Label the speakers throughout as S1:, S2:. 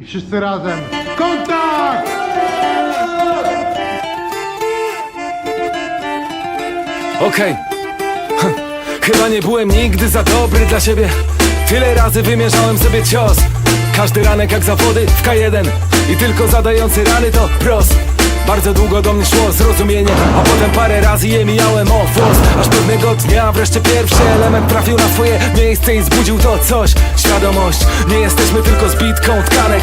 S1: I wszyscy razem. Kontakt!
S2: Okej Hm. Chyba nie byłem nigdy za dobry dla siebie Tyle razy wymierzałem sobie cios Każdy ranek jak zawody w K1 I tylko zadający rany to prost bardzo długo do mnie szło zrozumienie A potem parę razy je mijałem o włos. Aż pewnego dnia wreszcie pierwszy element trafił na swoje miejsce I zbudził to coś. Świadomość Nie jesteśmy tylko zbitką tkanek.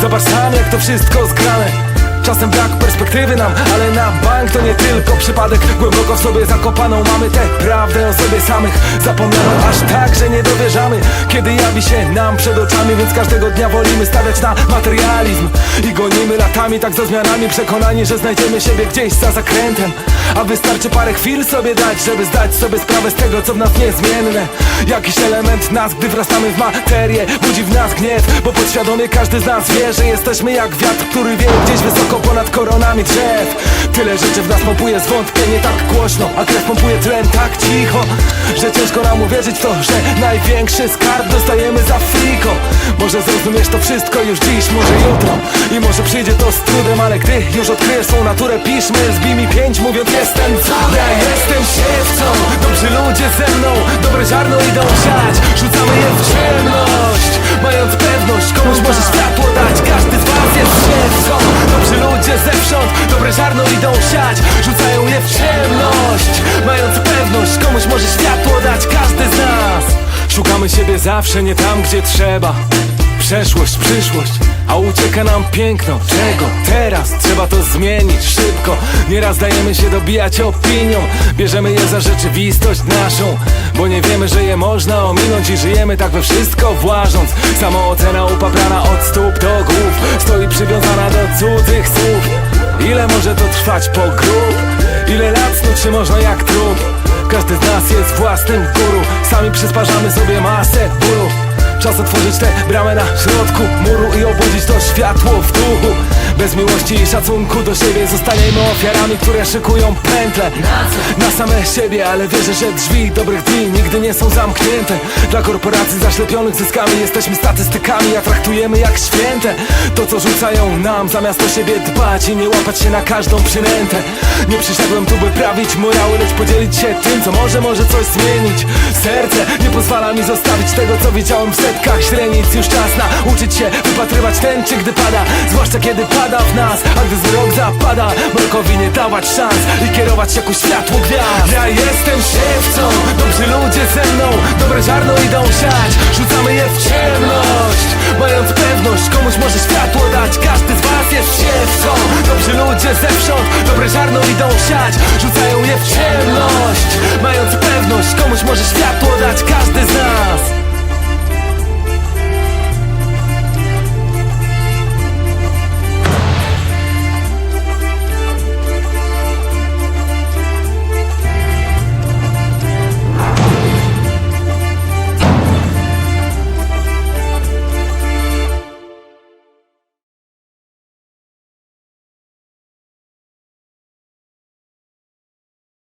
S2: Zobacz sam jak to wszystko zgrane Czasem brak perspektywy nam, ale na bank to nie tylko przypadek. Głęboko w sobie zakopaną mamy tę prawdę o sobie samych. Zapomniano aż tak, że nie dowierzamy Kiedy jawi się nam przed oczami. Więc każdego dnia wolimy stawiać na materializm. I gonimy latami tak za zmianami Przekonani, że znajdziemy siebie gdzieś za zakrętem. A wystarczy parę chwil sobie dać, żeby zdać sobie sprawę z tego co w nas niezmienne. Jakiś element nas, gdy wrastamy w materię Budzi w nas gniew, bo podświadomie każdy z nas wie Że jesteśmy jak wiatr, który wieje gdzieś wysoko ponad koronami drzew. Tyle rzeczy w nas pompuje zwątpienie tak głośno A krew pompuje tlen tak cicho Że ciężko nam uwierzyć w to, że największy skarb dostajemy za friko. Może zrozumiesz to wszystko już dziś, może jutro I może przyjdzie to z trudem, ale gdy już odkryjesz swą naturę Piszmy, zbij mi pięć mówiąc jestem Ja jestem siewcą, dobrzy ludzie ze mną Dobre ziarno idą siać, rzucamy je w ciemność siać Rzucają je w ciemność. Mając pewność, komuś może światło dać Każdy z nas. Szukamy siebie zawsze nie tam, gdzie trzeba. Przeszłość, przyszłość, a ucieka nam piękno. Czego? Teraz trzeba to zmienić szybko? Nieraz dajemy się dobijać opinią. Bierzemy je za rzeczywistość naszą Bo nie wiemy, że je można ominąć I żyjemy tak we wszystko włażąc. Samoocena upaprana od stóp do głów Stoi przywiązana do cudzych słów Ile może to trwać po grób? Ile lat snuć się można jak trup? Każdy z nas jest własnym guru Sami przysparzamy sobie masę bólu Czas otworzyć tę bramę na środku muru I obudzić to światło w duchu. Bez miłości i szacunku do siebie Zostaniemy ofiarami, które szykują pętle Na same siebie, ale wierzę, że drzwi dobrych dni Nigdy nie są zamknięte. Dla korporacji zaślepionych zyskami Jesteśmy statystykami, a traktujemy jak święte. To co rzucają nam, zamiast o siebie dbać I nie łapać się na każdą przynętę. Nie przyszedłem tu by prawić morały Lecz podzielić się tym, co może, może coś zmienić Serce. Nie pozwala mi zostawić tego, co widziałem w setkach śrenic Już czas nauczyć się wypatrywać tęczy, gdy pada. Zwłaszcza kiedy pada w nas, a gdy wzrok zapada. Mrokowi nie dawać szans i kierować się ku światłu gwiazd. Ja jestem siewcą, dobrzy ludzie ze mną Dobre ziarno idą siać, rzucamy je w ciemność Mając pewność, komuś może światło dać. Każdy z was jest siewcą Dobrzy ludzie zewsząd, dobre ziarno idą siać. Rzucają je w ciemność Mając pewność, komuś może światło